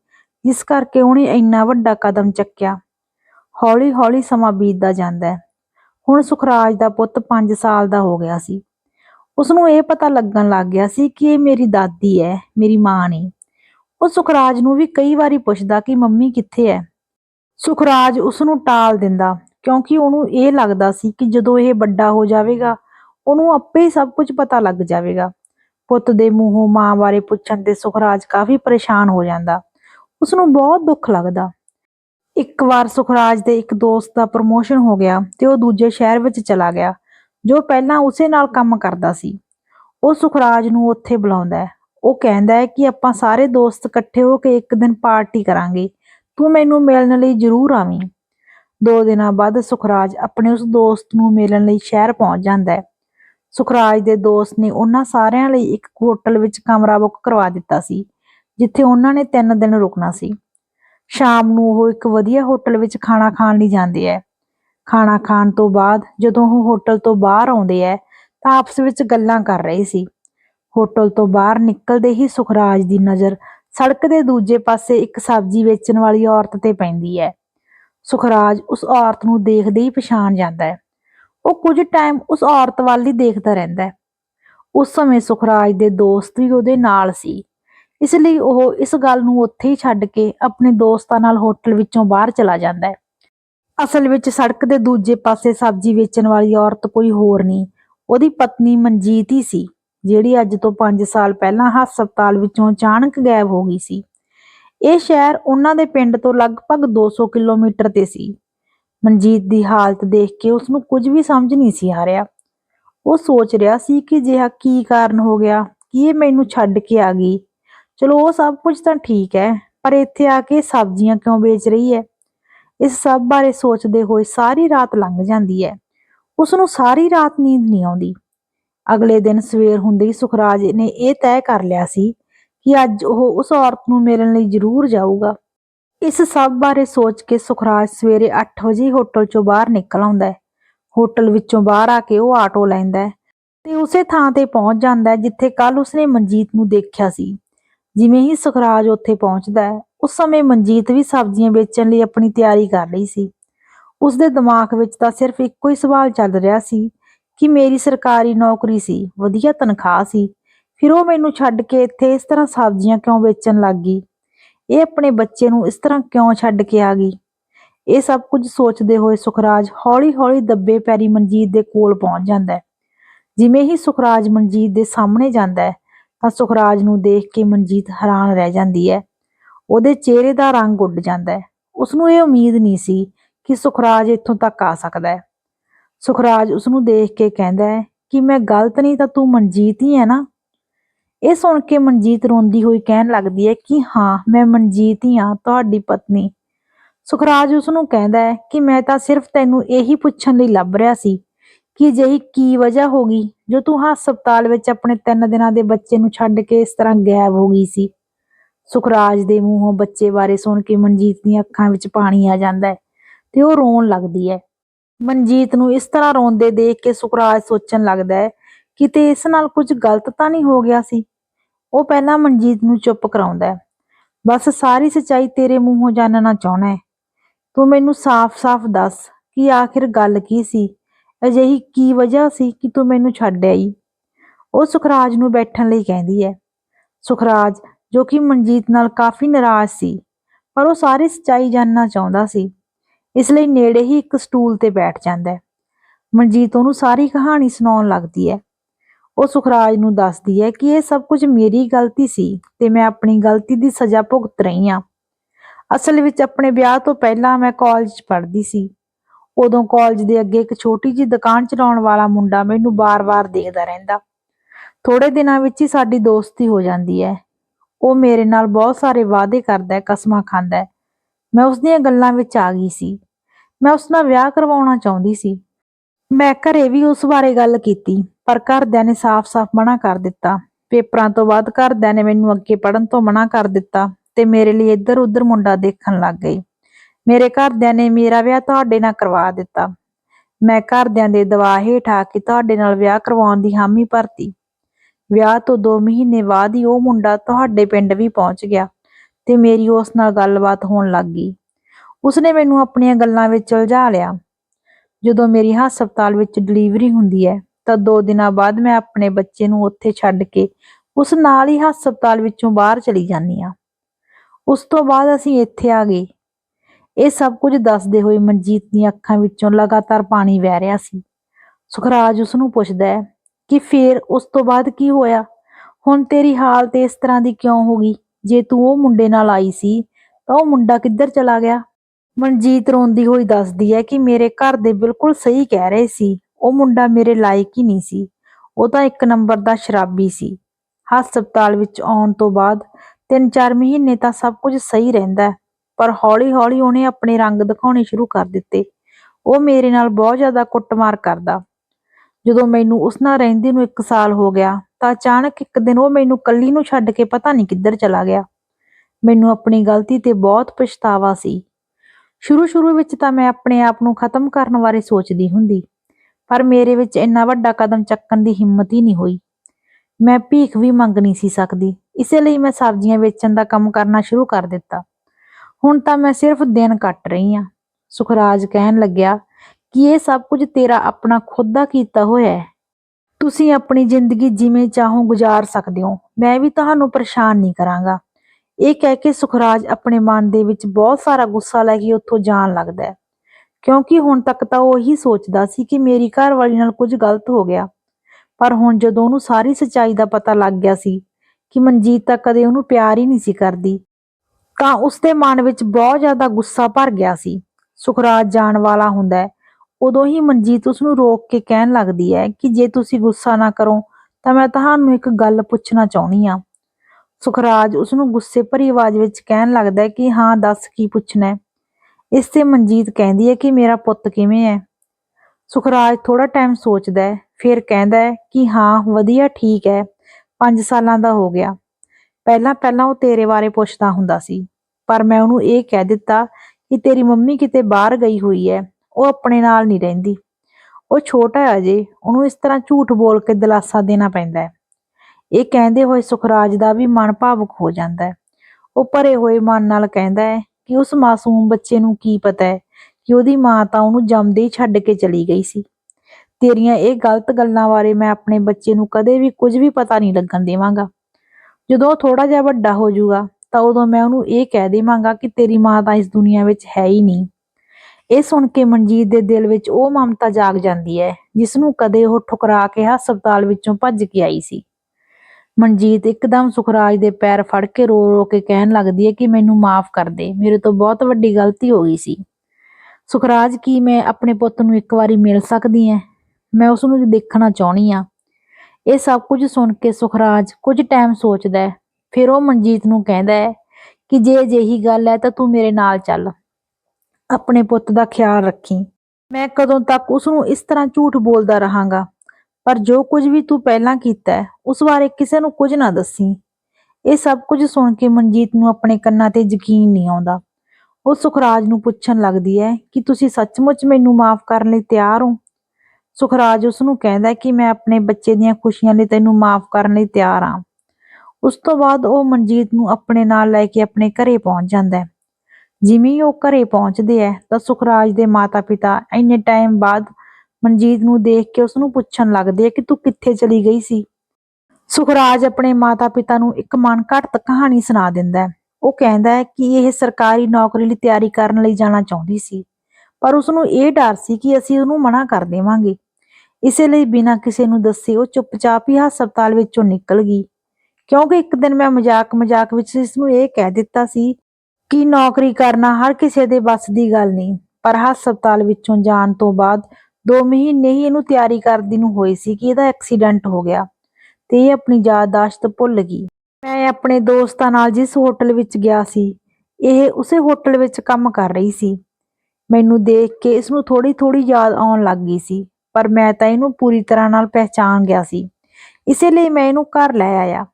ਜਿਸ ਕਰਕੇ ਉਹਨੇ ਇੰਨਾ ਵੱਡਾ ਕਦਮ ਚੱਕਿਆ। ਹੌਲੀ-ਹੌਲੀ ਸਮਾਂ ਬੀਤਦਾ ਜਾਂਦਾ ਹੈ। ਹੁਣ ਸੁਖਰਾਜ ਦਾ ਪੁੱਤ 5 ਸਾਲ ਦਾ ਹੋ ਗਿਆ ਸੀ। ਉਸ ਨੂੰ ਇਹ ਪਤਾ ਲੱਗਣ ਲੱਗ ਗਿਆ ਸੀ ਕਿ ਇਹ ਮੇਰੀ ਦਾਦੀ ਹੈ, ਮੇਰੀ ਮਾਂ ਨਹੀਂ ਉਹ ਸੁਖਰਾਜ ਨੂੰ ਵੀ ਕਈ ਵਾਰੀ ਪੁੱਛਦਾ ਕਿ ਮੰਮੀ ਕਿੱਥੇ ਹੈ? ਸੁਖਰਾਜ ਉਸ ਨੂੰ ਟਾਲ ਦਿੰਦਾ, ਕਿਉਂਕਿ ਉਹਨੂੰ ਇਹ ਲੱਗਦਾ ਸੀ ਕਿ ਜਦੋਂ ਇਹ ਵੱਡਾ ਹੋ ਜਾਵੇਗਾ, ਉਹਨੂੰ ਆਪੇ ਸਭ ਕੁਝ ਪਤਾ ਲੱਗ ਜਾਵੇਗਾ। ਪੁੱਤ ਦੇ ਮੂੰਹੋਂ ਮਾਂ ਬਾਰੇ ਪੁੱਛਣ ਤੇ ਸੁਖਰਾਜ ਕਾਫੀ ਪਰੇਸ਼ਾਨ ਹੋ ਜਾਂਦਾ। ਉਸ ਨੂੰ ਬਹੁਤ ਦੁੱਖ ਲੱਗਦਾ। ਇੱਕ ਵਾਰ ਸੁਖਰਾਜ ਦੇ ਇੱਕ ਦੋਸਤ ਦਾ ਪ੍ਰਮੋਸ਼ਨ ਹੋ ਗਿਆ ਤੇ ਉਹ ਦੂਜੇ ਸ਼ਹਿਰ ਵਿੱਚ ਚਲਾ ਗਿਆ, ਜੋ ਪਹਿਲਾਂ ਉਸੇ ਨਾਲ ਕੰਮ ਕਰਦਾ ਸੀ। ਉਹ ਸੁਖਰਾਜ ਨੂੰ ਉੱਥੇ ਬੁਲਾਉਂਦਾ ਹੈ। ਉਹ ਕਹਿੰਦਾ ਹੈ ਕਿ ਆਪਾਂ ਸਾਰੇ ਦੋਸਤ ਇਕੱਠੇ ਹੋ ਕੇ ਇੱਕ ਦਿਨ ਪਾਰਟੀ ਕਰਾਂਗੇ। ਤੂੰ ਮੈਨੂੰ ਮਿਲਣ ਲਈ ਜ਼ਰੂਰ ਆਵੀਂ। ਦੋ ਦਿਨਾਂ ਬਾਅਦ ਸੁਖਰਾਜ ਆਪਣੇ ਉਸ ਦੋਸਤ ਨੂੰ ਮਿਲਣ ਲਈ ਸ਼ਹਿਰ ਪਹੁੰਚ ਜਾਂਦਾ ਹੈ। ਸੁਖਰਾਜ ਦੇ ਦੋਸਤ ਨੇ ਉਹਨਾਂ ਸਾਰਿਆਂ ਲਈ ਇੱਕ ਹੋਟਲ ਵਿੱਚ ਕਮਰਾ ਬੁੱਕ ਕਰਵਾ ਦਿੱਤਾ ਸੀ, ਜਿੱਥੇ ਉਹਨਾਂ ਨੇ 3 ਦਿਨ ਰੁਕਣਾ ਸੀ। ਸ਼ਾਮ ਨੂੰ ਉਹ ਇੱਕ ਵਧੀਆ ਹੋਟਲ ਵਿੱਚ ਖਾਣਾ ਖਾਣ ਲਈ ਜਾਂਦੇ ਐ ਖਾਣਾ ਖਾਣ ਤੋਂ ਬਾਅਦ ਜਦੋਂ ਉਹ ਹੋਟਲ ਤੋਂ ਬਾਹਰ ਆਉਂਦੇ ਐ ਤਾਂ ਆਪਸ ਵਿੱਚ ਗੱਲਾਂ ਕਰ ਰਹੇ ਸੀ। ਹੋਟਲ ਤੋਂ ਬਾਹਰ ਨਿਕਲਦੇ ਹੀ ਸੁਖਰਾਜ ਦੀ ਨਜ਼ਰ ਸੜਕ ਦੇ ਦੂਜੇ ਪਾਸੇ ਇੱਕ ਸਬਜ਼ੀ ਵੇਚਣ ਵਾਲੀ ਔਰਤ ਤੇ ਪੈਂਦੀ ਹੈ। ਸੁਖਰਾਜ ਉਸ ਔਰਤ ਨੂੰ ਦੇਖਦੇ ਹੀ ਪਛਾਣ ਜਾਂਦਾ ਹੈ। ਉਹ ਕੁਝ ਟਾਈਮ ਉਸ ਔਰਤ ਵੱਲ ਹੀ ਦੇਖਦਾ ਰਹਿੰਦਾ ਹੈ। ਉਸ ਸਮੇਂ ਸੁਖਰਾਜ ਦੇ ਦੋਸਤ ਵੀ ਉਹਦੇ ਨਾਲ ਸੀ। ਇਸ ਲਈ ਉਹ ਇਸ ਗੱਲ ਨੂੰ ਉੱਥੇ ਹੀ ਛੱਡ ਕੇ ਆਪਣੇ ਦੋਸਤਾਂ ਨਾਲ ਹੋਟਲ ਵਿੱਚੋਂ ਬਾਹਰ ਚਲਾ ਜਾਂਦਾ ਹੈ। ਅਸਲ ਵਿੱਚ ਸੜਕ ਦੇ ਦੂਜੇ ਪਾਸੇ ਸਬਜ਼ੀ ਵੇਚਣ ਵਾਲੀ ਔਰਤ ਕੋਈ ਹੋਰ ਨਹੀਂ, ਉਹਦੀ ਪਤਨੀ ਮਨਜੀਤ ਹੀ ਸੀ। ਜਿਹੜੀ ਅੱਜ ਤੋਂ 5 ਸਾਲ ਪਹਿਲਾਂ ਹਸਪਤਾਲ ਵਿੱਚੋਂ ਅਚਾਨਕ ਗਾਇਬ ਹੋ ਗਈ ਸੀ। ਇਹ ਸ਼ਹਿਰ ਉਹਨਾਂ ਦੇ ਪਿੰਡ ਤੋਂ ਲਗਭਗ 200 ਕਿਲੋਮੀਟਰ ਤੇ ਸੀ। ਮਨਜੀਤ ਦੀ ਹਾਲਤ ਦੇਖ ਕੇ ਉਸ ਨੂੰ ਕੁਝ ਵੀ ਸਮਝ ਨਹੀਂ ਸੀ ਆ ਰਿਹਾ। ਉਹ ਸੋਚ ਰਿਹਾ ਸੀ ਕਿ ਜਿਹਾ ਕੀ ਕਾਰਨ ਹੋ ਗਿਆ, ਕਿ ਇਹ ਮੈਨੂੰ ਛੱਡ ਕੇ ਆ ਗਈ। ਚਲੋ ਉਹ ਸਭ ਕੁਝ ਤਾਂ ਠੀਕ ਹੈ, ਪਰ ਇੱਥੇ ਆ ਕੇ ਸਬਜ਼ੀਆਂ ਕਿਉਂ ਵੇਚ ਰਹੀ ਹੈ? ਇਸ ਸਭ ਬਾਰੇ ਸੋਚਦੇ ਹੋਏ ਸਾਰੀ ਰਾਤ ਲੰਘ ਜਾਂਦੀ ਹੈ। ਉਸ ਨੂੰ ਸਾਰੀ ਰਾਤ ਨੀਂਦ ਨਹੀਂ ਆਉਂਦੀ। ਅਗਲੇ ਦਿਨ ਸਵੇਰ ਹੁੰਦੇ ਹੀ ਸੁਖਰਾਜ ਨੇ ਇਹ ਤੈਅ ਕਰ ਲਿਆ ਸੀ ਕਿ ਅੱਜ ਉਹ ਉਸ ਔਰਤ ਨੂੰ ਮਿਲਣ ਲਈ ਜ਼ਰੂਰ ਜਾਊਗਾ। ਇਸ ਸਭ ਬਾਰੇ ਸੋਚ ਕੇ ਸੁਖਰਾਜ ਸਵੇਰੇ 8 ਵਜੇ ਹੋਟਲ ਚੋਂ ਬਾਹਰ ਨਿਕਲ ਆਉਂਦਾ ਹੈ। ਹੋਟਲ ਵਿੱਚੋਂ ਬਾਹਰ ਆ ਕੇ ਉਹ ਆਟੋ ਲੈਂਦਾ ਹੈ ਤੇ ਉਸੇ ਥਾਂ ਤੇ ਪਹੁੰਚ ਜਾਂਦਾ ਹੈ ਜਿੱਥੇ ਕੱਲ ਉਸਨੇ ਮਨਜੀਤ ਨੂੰ ਦੇਖਿਆ ਸੀ। ਜਿਵੇਂ ਹੀ ਸੁਖਰਾਜ ਉੱਥੇ ਪਹੁੰਚਦਾ ਹੈ, ਉਸ ਸਮੇਂ ਮਨਜੀਤ ਵੀ ਸਬਜ਼ੀਆਂ ਵੇਚਣ ਲਈ ਆਪਣੀ ਤਿਆਰੀ ਕਰ ਰਹੀ ਸੀ। ਉਸ ਦੇ ਦਿਮਾਗ ਵਿੱਚ ਤਾਂ ਸਿਰਫ ਇੱਕੋ ਹੀ ਸਵਾਲ ਚੱਲ ਰਿਹਾ ਸੀ ਕਿ ਮੇਰੀ ਸਰਕਾਰੀ ਨੌਕਰੀ ਸੀ, ਵਧੀਆ ਤਨਖਾਹ ਸੀ। ਫਿਰ ਉਹ ਮੈਨੂੰ ਛੱਡ ਕੇ ਇੱਥੇ ਇਸ ਤਰ੍ਹਾਂ ਸਬਜ਼ੀਆਂ ਕਿਉਂ ਵੇਚਣ ਲੱਗ ਗਈ? ਇਹ ਆਪਣੇ ਬੱਚੇ ਨੂੰ ਇਸ ਤਰ੍ਹਾਂ ਕਿਉਂ ਛੱਡ ਕੇ ਆ ਗਈ? ਇਹ ਸਭ ਕੁਝ ਸੋਚਦੇ ਹੋਏ ਸੁਖਰਾਜ ਹੌਲੀ-ਹੌਲੀ ਦੱਬੇ ਪੈਰੀ ਮਨਜੀਤ ਦੇ ਕੋਲ ਪਹੁੰਚ ਜਾਂਦਾ ਹੈ। ਜਿਵੇਂ ਹੀ ਸੁਖਰਾਜ ਮਨਜੀਤ ਦੇ ਸਾਹਮਣੇ ਜਾਂਦਾ ਹੈ, ਤਾਂ ਸੁਖਰਾਜ ਨੂੰ ਦੇਖ ਕੇ ਮਨਜੀਤ ਹੈਰਾਨ ਰਹਿ ਜਾਂਦੀ ਹੈ। ਉਹਦੇ ਚਿਹਰੇ ਦਾ ਰੰਗ ਉੱਡ ਜਾਂਦਾ ਹੈ। ਉਸ ਨੂੰ ਇਹ ਉਮੀਦ ਨਹੀਂ ਸੀ ਕਿ ਸੁਖਰਾਜ ਇੱਥੋਂ ਤੱਕ ਆ ਸਕਦਾ ਹੈ। ਸੁਖਰਾਜ ਉਸ ਨੂੰ ਦੇਖ ਕੇ ਕਹਿੰਦਾ ਹੈ ਕਿ ਮੈਂ ਗਲਤ ਨਹੀਂ ਤਾਂ ਤੂੰ ਮਨਜੀਤ ਹੀ ਹੈ ਨਾ? ਇਹ ਸੁਣ ਕੇ ਮਨਜੀਤ ਰੋਂਦੀ ਹੋਈ ਕਹਿਣ ਲੱਗਦੀ ਹੈ ਕਿ ਹਾਂ, ਮੈਂ ਮਨਜੀਤ ਹੀ ਹਾਂ, ਤੁਹਾਡੀ ਪਤਨੀ। ਸੁਖਰਾਜ ਉਸ ਨੂੰ ਕਹਿੰਦਾ ਹੈ ਕਿ ਮੈਂ ਤਾਂ ਸਿਰਫ ਤੈਨੂੰ ਇਹੀ ਪੁੱਛਣ ਲਈ ਲੱਭ ਰਿਹਾ ਸੀ ਕਿ ਅਜਿਹੀ ਕੀ ਵਜ੍ਹਾ ਹੋ ਗਈ ਜੋ ਤੂੰ ਹਸਪਤਾਲ ਵਿੱਚ ਆਪਣੇ ਤਿੰਨ ਦਿਨਾਂ ਦੇ ਬੱਚੇ ਨੂੰ ਛੱਡ ਕੇ ਇਸ ਤਰ੍ਹਾਂ ਗਾਇਬ ਹੋ ਗਈ ਸੀ। ਸੁਖਰਾਜ ਦੇ ਮੂੰਹੋਂ ਬੱਚੇ ਬਾਰੇ ਸੁਣ ਕੇ ਮਨਜੀਤ ਦੀਆਂ ਅੱਖਾਂ ਵਿੱਚ ਪਾਣੀ ਆ ਜਾਂਦਾ ਹੈ ਤੇ ਉਹ ਰੋਣ ਲੱਗਦੀ ਹੈ। ਮਨਜੀਤ ਨੂੰ ਇਸ ਤਰ੍ਹਾਂ ਰੋਂਦੇ ਦੇਖ ਕੇ ਸੁਖਰਾਜ ਸੋਚਣ ਲੱਗਦਾ ਹੈ ਕਿਤੇ ਇਸ ਨਾਲ ਕੁਝ ਗਲਤ ਤਾਂ ਨਹੀਂ ਹੋ ਗਿਆ ਸੀ। ਉਹ ਪਹਿਲਾਂ ਮਨਜੀਤ ਨੂੰ ਚੁੱਪ ਕਰਾਉਂਦਾ ਹੈ। ਬਸ ਸਾਰੀ ਸੱਚਾਈ ਤੇਰੇ ਮੂੰਹੋਂ ਜਾਣਨਾ ਚਾਹਣਾ ਹੈ। ਤੂੰ ਮੈਨੂੰ ਸਾਫ਼-ਸਾਫ਼ ਦੱਸ ਕਿ ਆਖਿਰ ਗੱਲ ਕੀ ਸੀ? ਅਜਿਹੀ ਕੀ ਵਜ੍ਹਾ ਸੀ ਕਿ ਤੂੰ ਮੈਨੂੰ ਛੱਡ ਆਈ? ਉਹ ਸੁਖਰਾਜ ਨੂੰ ਬੈਠਣ ਲਈ ਕਹਿੰਦੀ ਹੈ। ਸੁਖਰਾਜ, ਜੋ ਕਿ ਮਨਜੀਤ ਨਾਲ ਕਾਫੀ ਨਾਰਾਜ਼ ਸੀ, ਪਰ ਉਹ ਸਾਰੀ ਸੱਚਾਈ ਜਾਣਨਾ ਚਾਹੁੰਦਾ ਸੀ। ਇਸ ਲਈ ਨੇੜੇ ਹੀ ਇੱਕ ਸਟੂਲ ਤੇ ਬੈਠ ਜਾਂਦਾ ਹੈ। ਮਨਜੀਤ ਉਹਨੂੰ ਸਾਰੀ ਕਹਾਣੀ ਸੁਣਾਉਣ ਲੱਗਦੀ ਹੈ। ਉਹ ਸੁਖਰਾਜ ਨੂੰ ਦੱਸਦੀ ਹੈ ਕਿ ਇਹ ਸਭ ਕੁਝ ਮੇਰੀ ਗਲਤੀ ਸੀ ਤੇ ਮੈਂ ਆਪਣੀ ਗਲਤੀ ਦੀ ਸਜ਼ਾ ਭੁਗਤ ਰਹੀ ਹਾਂ। ਅਸਲ ਵਿੱਚ ਆਪਣੇ ਵਿਆਹ ਤੋਂ ਪਹਿਲਾਂ ਮੈਂ ਕਾਲਜ 'ਚ ਪੜ੍ਹਦੀ ਸੀ। ਉਦੋਂ ਕਾਲਜ ਦੇ ਅੱਗੇ ਇੱਕ ਛੋਟੀ ਜਿਹੀ ਦੁਕਾਨ ਚਲਾਉਣ ਵਾਲਾ ਮੁੰਡਾ ਮੈਨੂੰ ਬਾਰ-ਬਾਰ ਦੇਖਦਾ ਰਹਿੰਦਾ। ਥੋੜੇ ਦਿਨਾਂ ਵਿੱਚ ਹੀ ਸਾਡੀ ਦੋਸਤੀ ਹੋ ਜਾਂਦੀ ਹੈ। ਉਹ ਮੇਰੇ ਨਾਲ ਬਹੁਤ ਸਾਰੇ ਵਾਅਦੇ ਕਰਦਾ ਹੈ, ਕਸਮਾਂ ਖਾਂਦਾ ਹੈ। ਮੈਂ ਉਸ ਦੀਆਂ ਗੱਲਾਂ ਵਿੱਚ ਆ ਗਈ ਸੀ। ਮੈਂ ਉਸ ਨਾਲ ਵਿਆਹ ਕਰਵਾਉਣਾ ਚਾਹੁੰਦੀ ਸੀ। ਮੈਂ ਘਰੇ ਵੀ ਉਸ ਬਾਰੇ ਗੱਲ ਕੀਤੀ, ਪਰ ਘਰਦਿਆਂ ਨੇ ਸਾਫ਼-ਸਾਫ਼ ਮਨਾ ਕਰ ਦਿੱਤਾ। ਪੇਪਰਾਂ ਤੋਂ ਬਾਅਦ ਘਰਦਿਆਂ ਨੇ ਮੈਨੂੰ ਅੱਗੇ ਪੜ੍ਹਨ ਤੋਂ ਮਨਾ ਕਰ ਦਿੱਤਾ ਤੇ ਮੇਰੇ ਲਈ ਇੱਧਰ-ਉੱਧਰ ਮੁੰਡਾ ਦੇਖਣ ਲੱਗ ਗਏ। ਮੇਰੇ ਘਰਦਿਆਂ ਨੇ ਮੇਰਾ ਵਿਆਹ ਤੁਹਾਡੇ ਨਾਲ ਕਰਵਾ ਦਿੱਤਾ। ਮੈਂ ਘਰਦਿਆਂ ਦੇ ਦਬਾਅ ਹੇਠ ਆ ਕੇ ਤੁਹਾਡੇ ਨਾਲ ਵਿਆਹ ਕਰਵਾਉਣ ਦੀ ਹਾਮੀ ਭਰਤੀ। ਵਿਆਹ ਤੋਂ 2 ਮਹੀਨੇ ਬਾਅਦ ਹੀ ਉਹ ਮੁੰਡਾ ਤੁਹਾਡੇ ਪਿੰਡ ਵੀ ਪਹੁੰਚ ਗਿਆ। ਤੇ ਮੇਰੀ ਉਸ ਨਾਲ ਗੱਲਬਾਤ ਹੋਣ ਲੱਗ ਗਈ। ਉਸਨੇ ਮੈਨੂੰ ਆਪਣੀਆਂ ਗੱਲਾਂ ਵਿੱਚ ਉਲਝਾ ਲਿਆ। ਜਦੋਂ ਮੇਰੀ ਹਸਪਤਾਲ ਵਿੱਚ ਡਿਲੀਵਰੀ ਹੁੰਦੀ ਹੈ, ਤਾਂ 2 ਦਿਨਾਂ ਬਾਅਦ ਮੈਂ ਆਪਣੇ ਬੱਚੇ ਨੂੰ ਉੱਥੇ ਛੱਡ ਕੇ ਉਸ ਨਾਲ ਹੀ ਹਸਪਤਾਲ ਵਿੱਚੋਂ ਬਾਹਰ ਚਲੀ ਜਾਂਦੀ ਆ ਉਸ ਤੋਂ ਬਾਅਦ ਅਸੀਂ ਇੱਥੇ ਆ ਗਏ। ਇਹ ਸਭ ਕੁਝ ਦੱਸਦੇ ਹੋਏ ਮਨਜੀਤ ਦੀਆਂ ਅੱਖਾਂ ਵਿੱਚੋਂ ਲਗਾਤਾਰ ਪਾਣੀ ਵਹਿ ਰਿਹਾ ਸੀ। ਸੁਖਰਾਜ ਉਸ ਨੂੰ ਪੁੱਛਦਾ ਹੈ ਕਿ ਫੇਰ ਉਸ ਤੋਂ ਬਾਅਦ ਕੀ ਹੋਇਆ? ਹੁਣ ਤੇਰੀ ਹਾਲਤ ਇਸ ਤਰ੍ਹਾਂ ਦੀ ਕਿਉਂ ਹੋ ਗਈ? ਜੇ ਤੂੰ ਉਹ ਮੁੰਡੇ ਨਾਲ ਆਈ ਸੀ, ਤਾਂ ਉਹ ਮੁੰਡਾ ਕਿੱਧਰ ਚਲਾ ਗਿਆ? ਮਨਜੀਤ ਰੋਂਦੀ ਹੋਈ ਦੱਸਦੀ ਹੈ ਕਿ ਮੇਰੇ ਘਰ ਦੇ ਬਿਲਕੁਲ ਸਹੀ ਕਹਿ ਰਹੇ ਸੀ। ਉਹ ਮੁੰਡਾ ਮੇਰੇ ਲਾਇਕ ਹੀ ਨਹੀਂ ਸੀ। ਉਹ ਤਾਂ ਇੱਕ ਨੰਬਰ ਦਾ ਸ਼ਰਾਬੀ ਸੀ। ਹਸਪਤਾਲ ਵਿੱਚ ਆਉਣ ਤੋਂ ਬਾਅਦ 3-4 ਮਹੀਨੇ ਤਾਂ ਸਭ ਕੁਝ ਸਹੀ ਰਹਿੰਦਾ ਪਰ ਹੌਲੀ-ਹੌਲੀ ਉਹਨੇ ਆਪਣੇ ਰੰਗ ਦਿਖਾਉਣੇ ਸ਼ੁਰੂ ਕਰ ਦਿੱਤੇ। ਉਹ ਮੇਰੇ ਨਾਲ ਬਹੁਤ ਜ਼ਿਆਦਾ ਕੁੱਟਮਾਰ ਕਰਦਾ। ਜਦੋਂ ਮੈਨੂੰ ਉਸ ਨਾਲ ਰਹਿੰਦੇ ਨੂੰ 1 ਸਾਲ ਹੋ ਗਿਆ, ਤਾਂ ਅਚਾਨਕ ਇੱਕ ਦਿਨ ਉਹ ਮੈਨੂੰ ਇਕੱਲੀ ਨੂੰ ਛੱਡ ਕੇ ਪਤਾ ਨਹੀਂ ਕਿੱਧਰ ਚਲਾ ਗਿਆ। ਮੈਨੂੰ ਆਪਣੀ ਗਲਤੀ ਤੇ ਬਹੁਤ ਪਛਤਾਵਾ ਸੀ। ਸ਼ੁਰੂ-ਸ਼ੁਰੂ ਵਿੱਚ ਤਾਂ ਮੈਂ ਆਪਣੇ ਆਪ ਨੂੰ ਖਤਮ ਕਰਨ ਬਾਰੇ ਸੋਚਦੀ ਹੁੰਦੀ, ਪਰ ਮੇਰੇ ਵਿੱਚ ਇੰਨਾ ਵੱਡਾ ਕਦਮ ਚੱਕਣ ਦੀ ਹਿੰਮਤ ਹੀ ਨਹੀਂ ਹੋਈ। ਮੈਂ ਭੀਖ ਵੀ ਮੰਗ ਨਹੀਂ ਸੀ ਸਕਦੀ, ਇਸੇ ਲਈ ਮੈਂ ਸਬਜ਼ੀਆਂ ਵੇਚਣ ਦਾ ਕੰਮ ਕਰਨਾ ਸ਼ੁਰੂ ਕਰ ਦਿੱਤਾ। ਹੁਣ ਤਾਂ ਮੈਂ ਸਿਰਫ ਦਿਨ ਕੱਟ ਰਹੀ ਹਾਂ, ਸੁਖਰਾਜ ਕਹਿਣ ਲੱਗਿਆ ਕਿ ਇਹ ਸਭ ਕੁਝ ਤੇਰਾ ਆਪਣਾ ਖੁਦ ਦਾ ਕੀਤਾ ਹੋਇਆ ਹੈ। ਤੁਸੀਂ ਆਪਣੀ ਜ਼ਿੰਦਗੀ ਜਿਵੇਂ ਚਾਹੋ ਗੁਜ਼ਾਰ ਸਕਦੇ ਹੋ। ਮੈਂ ਵੀ ਤੁਹਾਨੂੰ ਪਰੇਸ਼ਾਨ ਨਹੀਂ ਕਰਾਂਗਾ। ਇਹ ਕਹਿ ਕੇ ਸੁਖਰਾਜ ਆਪਣੇ ਮਨ ਦੇ ਵਿੱਚ ਬਹੁਤ ਸਾਰਾ ਗੁੱਸਾ ਲੈ ਕੇ ਉੱਥੋਂ ਜਾਣ ਲੱਗਦਾ ਹੈ। ਕਿਉਂਕਿ ਹੁਣ ਤੱਕ ਤਾਂ ਉਹ ਇਹੀ ਸੋਚਦਾ ਸੀ ਕਿ ਮੇਰੀ ਘਰਵਾਲੀ ਨਾਲ ਕੁਝ ਗਲਤ ਹੋ ਗਿਆ। ਪਰ ਹੁਣ ਜਦੋਂ ਉਹਨੂੰ ਸਾਰੀ ਸੱਚਾਈ ਦਾ ਪਤਾ ਲੱਗ ਗਿਆ ਸੀ ਕਿ ਮਨਜੀਤ ਤਾਂ ਕਦੇ ਉਹਨੂੰ ਪਿਆਰ ਹੀ ਨਹੀਂ ਸੀ ਕਰਦੀ, ਤਾਂ ਉਸਦੇ ਮਨ ਵਿੱਚ ਬਹੁਤ ਜ਼ਿਆਦਾ ਗੁੱਸਾ ਭਰ ਗਿਆ ਸੀ। ਸੁਖਰਾਜ ਜਾਣ ਵਾਲਾ ਹੁੰਦਾ ਹੈ। ਉਦੋਂ ਹੀ ਮਨਜੀਤ ਉਸ ਨੂੰ ਰੋਕ ਕੇ ਕਹਿਣ ਲੱਗਦੀ ਹੈ ਕਿ ਜੇ ਤੁਸੀਂ ਗੁੱਸਾ ਨਾ ਕਰੋ, ਤਾਂ ਮੈਂ ਤੁਹਾਨੂੰ ਇੱਕ ਗੱਲ ਪੁੱਛਣਾ ਚਾਹੁੰਦੀ ਆ ਸੁਖਰਾਜ ਉਸ ਨੂੰ ਗੁੱਸੇ ਭਰੀ ਆਵਾਜ਼ ਵਿੱਚ ਕਹਿਣ ਲੱਗਦਾ ਹੈ ਕਿ ਹਾਂ, ਦੱਸ ਕੀ ਪੁੱਛਣਾ ਹੈ। ਇਸ ਤੇ ਮਨਜੀਤ ਕਹਿੰਦੀ ਹੈ ਕਿ ਮੇਰਾ ਪੁੱਤ ਕਿਵੇਂ ਹੈ? ਸੁਖਰਾਜ ਥੋੜਾ ਟਾਈਮ ਸੋਚਦਾ ਹੈ, ਫਿਰ ਕਹਿੰਦਾ ਹੈ ਕਿ ਹਾਂ, ਵਧੀਆ ਠੀਕ ਹੈ 5 ਸਾਲਾਂ ਦਾ ਹੋ ਗਿਆ। ਪਹਿਲਾਂ ਪਹਿਲਾਂ ਉਹ ਤੇਰੇ ਬਾਰੇ ਪੁੱਛਦਾ ਹੁੰਦਾ ਸੀ, ਪਰ ਮੈਂ ਉਹਨੂੰ ਇਹ ਕਹਿ ਦਿੱਤਾ ਕਿ ਤੇਰੀ ਮੰਮੀ ਕਿਤੇ ਬਾਹਰ ਗਈ ਹੋਈ ਹੈ। ਉਹ ਆਪਣੇ ਨਾਲ ਨਹੀਂ ਰਹਿੰਦੀ। ਉਹ ਛੋਟਾ ਹੈ ਅਜੇ, ਉਹਨੂੰ ਇਸ ਤਰ੍ਹਾਂ ਝੂਠ ਬੋਲ ਕੇ ਦਿਲਾਸਾ ਦੇਣਾ ਪੈਂਦਾ ਹੈ। ਇਹ ਕਹਿੰਦੇ ਹੋਏ ਸੁਖਰਾਜ ਦਾ ਵੀ ਮਨ ਭਾਵੁਕ ਹੋ ਜਾਂਦਾ ਹੈ। ਉਹ ਭਰੇ ਹੋਏ ਮਨ ਨਾਲ ਕਹਿੰਦਾ ਹੈ ਕਿ ਉਸ ਮਾਸੂਮ ਬੱਚੇ ਨੂੰ ਕੀ ਪਤਾ ਹੈ ਕਿ ਉਹਦੀ ਮਾਂ ਤਾਂ ਉਹਨੂੰ ਜੰਮਦੇ ਹੀ ਛੱਡ ਕੇ ਚਲੀ ਗਈ ਸੀ। ਤੇਰੀਆਂ ਇਹ ਗਲਤ ਗੱਲਾਂ ਬਾਰੇ ਮੈਂ ਆਪਣੇ ਬੱਚੇ ਨੂੰ ਕਦੇ ਵੀ ਕੁਝ ਵੀ ਪਤਾ ਨਹੀਂ ਲੱਗਣ ਦੇਵਾਂਗਾ। ਜਦੋਂ ਉਹ ਥੋੜਾ ਜਿਹਾ ਵੱਡਾ ਹੋ ਜਾਊਗਾ ਤਾਂ ਉਦੋਂ ਮੈਂ ਉਹਨੂੰ ਇਹ ਕਹਿ ਦੇਵਾਂਗਾ ਕਿ ਤੇਰੀ ਮਾਂ ਤਾਂ ਇਸ ਦੁਨੀਆ ਵਿੱਚ ਹੈ ਹੀ ਨਹੀਂ। ਇਹ ਸੁਣ ਕੇ ਮਨਜੀਤ ਦੇ ਦਿਲ ਵਿੱਚ ਉਹ ਮਮਤਾ ਜਾਗ ਜਾਂਦੀ ਹੈ ਜਿਸ ਨੂੰ ਕਦੇ ਉਹ ਠੁਕਰਾ ਕੇ ਹਸਪਤਾਲ ਵਿੱਚੋਂ ਭੱਜ ਕੇ ਆਈ ਸੀ। ਮਨਜੀਤ ਇੱਕਦਮ ਸੁਖਰਾਜ ਦੇ ਪੈਰ ਫੜ ਕੇ ਰੋ ਰੋ ਕੇ ਕਹਿਣ ਲੱਗਦੀ ਹੈ ਕਿ ਮੈਨੂੰ ਮਾਫ ਕਰ ਦੇ, ਮੇਰੇ ਤੋਂ ਬਹੁਤ ਵੱਡੀ ਗਲਤੀ ਹੋ ਗਈ ਸੀ। ਸੁਖਰਾਜ ਕੀ ਮੈਂ ਆਪਣੇ ਪੁੱਤ ਨੂੰ ਇੱਕ ਵਾਰੀ ਮਿਲ ਸਕਦੀ ਹਾਂ? ਮੈਂ ਉਸ ਨੂੰ ਦੇਖਣਾ ਚਾਹੁੰਦੀ ਆ ਇਹ ਸਭ ਕੁਝ ਸੁਣ ਕੇ ਸੁਖਰਾਜ ਕੁਝ ਟਾਈਮ ਸੋਚਦਾ ਹੈ, ਫਿਰ ਉਹ ਮਨਜੀਤ ਨੂੰ ਕਹਿੰਦਾ ਹੈ ਕਿ ਜੇ ਅਜਿਹੀ ਗੱਲ ਹੈ ਤਾਂ ਤੂੰ ਮੇਰੇ ਨਾਲ ਚੱਲ। ਆਪਣੇ ਪੁੱਤ ਦਾ ਖਿਆਲ ਰੱਖੀ। ਮੈਂ ਕਦੋਂ ਤੱਕ ਉਸ ਨੂੰ ਇਸ ਤਰ੍ਹਾਂ ਝੂਠ ਬੋਲਦਾ ਰਹਾਂਗਾ? ਪਰ ਜੋ ਕੁਝ ਵੀ ਤੂੰ ਪਹਿਲਾਂ ਕੀਤਾ ਉਸ ਬਾਰੇ ਕਿਸੇ ਨੂੰ ਕੁਝ ਨਾ ਦੱਸੀ। ਇਹ ਸਭ ਕੁਝ ਸੁਣ ਕੇ ਮਨਜੀਤ ਨੂੰ ਆਪਣੇ ਕੰਨਾਂ ਤੇ ਯਕੀਨ ਨਹੀਂ ਆਉਂਦਾ। ਉਹ ਸੁਖਰਾਜ ਨੂੰ ਪੁੱਛਣ ਲੱਗਦੀ ਹੈ ਕਿ ਤੁਸੀਂ ਸੱਚਮੁੱਚ ਮੈਨੂੰ ਮਾਫ ਕਰਨ ਲਈ ਤਿਆਰ ਹੋ? ਸੁਖਰਾਜ ਉਸ ਨੂੰ ਕਹਿੰਦਾ ਕਿ ਮੈਂ ਆਪਣੇ ਬੱਚੇ ਦੀਆਂ ਖੁਸ਼ੀਆਂ ਲਈ ਤੈਨੂੰ ਮਾਫ ਕਰਨ ਲਈ ਤਿਆਰ ਹਾਂ। ਉਸ ਤੋਂ ਬਾਅਦ ਉਹ ਮਨਜੀਤ ਨੂੰ ਆਪਣੇ ਨਾਲ ਲੈ ਕੇ ਆਪਣੇ ਘਰੇ ਪਹੁੰਚ ਜਾਂਦਾ ਹੈ। ਜਿਵੇਂ ਉਹ ਘਰੇ ਪਹੁੰਚਦੇ ਹੈ ਤਾਂ ਸੁਖਰਾਜ ਦੇ ਮਾਤਾ-ਪਿਤਾ ਇੰਨੇ ਟਾਈਮ ਬਾਅਦ ਮਨਜੀਤ ਨੂੰ ਦੇਖ ਕੇ ਉਸ ਨੂੰ ਪੁੱਛਣ ਲੱਗਦੇ ਆ ਕਿ ਤੂੰ ਕਿੱਥੇ ਚਲੀ ਗਈ ਸੀ? ਸੁਖਰਾਜ ਆਪਣੇ ਮਾਤਾ-ਪਿਤਾ ਨੂੰ ਇੱਕ ਮਨ ਘੜਤ ਕਹਾਣੀ ਸੁਣਾ ਦਿੰਦਾ ਹੈ। ਉਹ ਕਹਿੰਦਾ ਹੈ ਕਿ ਇਹ ਸਰਕਾਰੀ ਨੌਕਰੀ ਲਈ ਤਿਆਰੀ ਕਰਨ ਲਈ ਜਾਣਾ ਚਾਹੁੰਦੀ ਸੀ, ਪਰ ਉਸ ਨੂੰ ਇਹ ਡਰ ਸੀ ਕਿ ਅਸੀਂ ਉਹਨੂੰ ਮਨਾ ਕਰ ਦੇਵਾਂਗੇ। ਇਸੇ ਲਈ ਬਿਨਾਂ ਕਿਸੇ ਨੂੰ ਦੱਸੇ ਉਹ ਚੁੱਪਚਾਪ ਹੀ ਹਸਪਤਾਲ ਵਿੱਚੋਂ ਨਿਕਲ ਗਈ। ਕਿਉਂਕਿ ਇੱਕ ਦਿਨ ਮੈਂ ਮਜ਼ਾਕ ਮਜ਼ਾਕ ਵਿੱਚ ਇਸ ਨੂੰ ਇਹ ਕਹਿ ਦਿੱਤਾ ਸੀ ਕਿ ਨੌਕਰੀ ਕਰਨਾ ਹਰ ਕਿਸੇ ਦੇ ਵੱਸ ਦੀ ਗੱਲ ਨਹੀਂ, ਪਰ ਹਸਪਤਾਲ ਵਿੱਚੋਂ ਜਾਣ ਤੋਂ ਬਾਅਦ 2 ਮਹੀਨੇ ਹੀ ਇਹਨੂੰ ਤਿਆਰੀ ਕਰਦੀ ਨੂੰ ਹੋਈ ਸੀ ਕਿ ਇਹਦਾ ਐਕਸੀਡੈਂਟ ਹੋ ਗਿਆ ਤੇ ਇਹ ਆਪਣੀ ਯਾਦਦਾਸ਼ਤ ਭੁੱਲ ਗਈ। ਮੈਂ ਆਪਣੇ ਦੋਸਤਾਂ ਨਾਲ ਜਿਸ ਹੋਟਲ ਵਿੱਚ ਗਿਆ ਸੀ, ਇਹ ਉਸੇ ਹੋਟਲ ਵਿੱਚ ਕੰਮ ਕਰ ਰਹੀ ਸੀ। ਮੈਨੂੰ ਦੇਖ ਕੇ ਇਸ ਨੂੰ ਥੋੜੀ ਥੋੜੀ ਯਾਦ ਆਉਣ ਲੱਗ ਗਈ ਸੀ, ਪਰ ਮੈਂ ਤਾਂ ਇਹਨੂੰ ਪੂਰੀ ਤਰ੍ਹਾਂ ਨਾਲ ਪਹਿਚਾਨ ਗਿਆ ਸੀ। ਇਸੇ ਲਈ ਮੈਂ ਇਹਨੂੰ ਘਰ ਲੈ ਆਇਆ।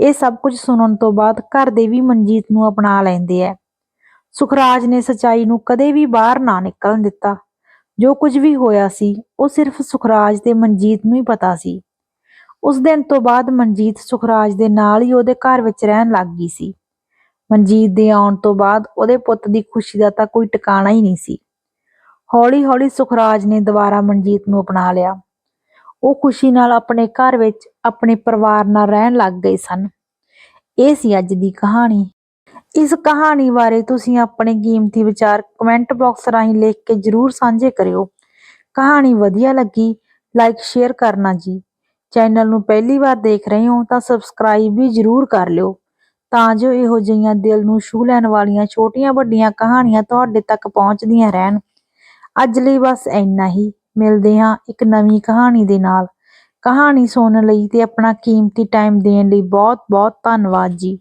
ਇਹ ਸਭ ਕੁਝ ਸੁਣਨ ਤੋਂ ਬਾਅਦ ਘਰ ਦੇ ਵੀ ਮਨਜੀਤ ਨੂੰ ਅਪਣਾ ਲੈਂਦੇ ਐ। ਸੁਖਰਾਜ ਨੇ ਸਚਾਈ ਨੂੰ ਕਦੇ ਵੀ ਬਾਹਰ ਨਾ ਨਿਕਲਣ ਦਿੱਤਾ। ਜੋ ਕੁਝ ਵੀ ਹੋਇਆ ਸੀ, ਉਹ ਸਿਰਫ ਸੁਖਰਾਜ ਤੇ ਮਨਜੀਤ ਨੂੰ ਹੀ ਪਤਾ ਸੀ। ਉਸ ਦਿਨ ਤੋਂ ਬਾਅਦ ਮਨਜੀਤ ਸੁਖਰਾਜ ਦੇ ਨਾਲ ਹੀ ਉਹਦੇ ਘਰ ਵਿੱਚ ਰਹਿਣ ਲੱਗ ਗਈ ਸੀ। ਮਨਜੀਤ ਦੇ ਆਉਣ ਤੋਂ ਬਾਅਦ ਉਹਦੇ ਪੁੱਤ ਦੀ ਖੁਸ਼ੀ ਦਾ ਤਾਂ ਕੋਈ ਟਿਕਾਣਾ ਹੀ ਨਹੀਂ ਸੀ। ਹੌਲੀ-ਹੌਲੀ ਸੁਖਰਾਜ ਨੇ ਦੁਬਾਰਾ ਮਨਜੀਤ ਨੂੰ ਅਪਣਾ ਲਿਆ। ਉਹ ਖੁਸ਼ੀ ਨਾਲ ਆਪਣੇ ਘਰ ਵਿੱਚ ਆਪਣੇ ਪਰਿਵਾਰ ਨਾਲ ਰਹਿਣ ਲੱਗ ਗਏ ਸਨ। ਇਹ ਸੀ ਅੱਜ ਦੀ ਕਹਾਣੀ। ਇਸ ਕਹਾਣੀ ਬਾਰੇ ਤੁਸੀਂ ਆਪਣੇ ਕੀਮਤੀ ਵਿਚਾਰ ਕਮੈਂਟ ਬਾਕਸ ਰਾਹੀਂ ਲਿਖ ਕੇ ਜਰੂਰ ਸਾਂਝੇ ਕਰਿਓ। ਕਹਾਣੀ ਵਧੀਆ ਲੱਗੀ, ਲਾਈਕ, ਸ਼ੇਅਰ ਕਰਨਾ ਜੀ। ਚੈਨਲ ਨੂੰ ਪਹਿਲੀ ਵਾਰ ਦੇਖ ਰਹੇ ਹੋ ਤਾਂ ਸਬਸਕ੍ਰਾਈਬ ਵੀ ਜਰੂਰ ਕਰ ਲਿਓ। ਤਾਂ ਜੋ ਇਹੋ ਜਿਹੀਆਂ ਦਿਲ ਨੂੰ ਛੂਹ ਲੈਣ ਵਾਲੀਆਂ ਛੋਟੀਆਂ ਵੱਡੀਆਂ ਕਹਾਣੀਆਂ ਤੁਹਾਡੇ ਤੱਕ ਪਹੁੰਚਦੀਆਂ ਰਹਿਣ। ਅੱਜ ਲਈ ਬਸ ਇੰਨਾ ਹੀ। ਮਿਲਦੇ ਹਾਂ ਇੱਕ ਨਵੀਂ ਕਹਾਣੀ ਦੇ ਨਾਲ। ਕਹਾਣੀ ਸੁਣਨ ਲਈ ਤੇ ਆਪਣਾ ਕੀਮਤੀ ਟਾਈਮ ਦੇਣ ਲਈ ਬਹੁਤ ਬਹੁਤ ਧੰਨਵਾਦ ਜੀ।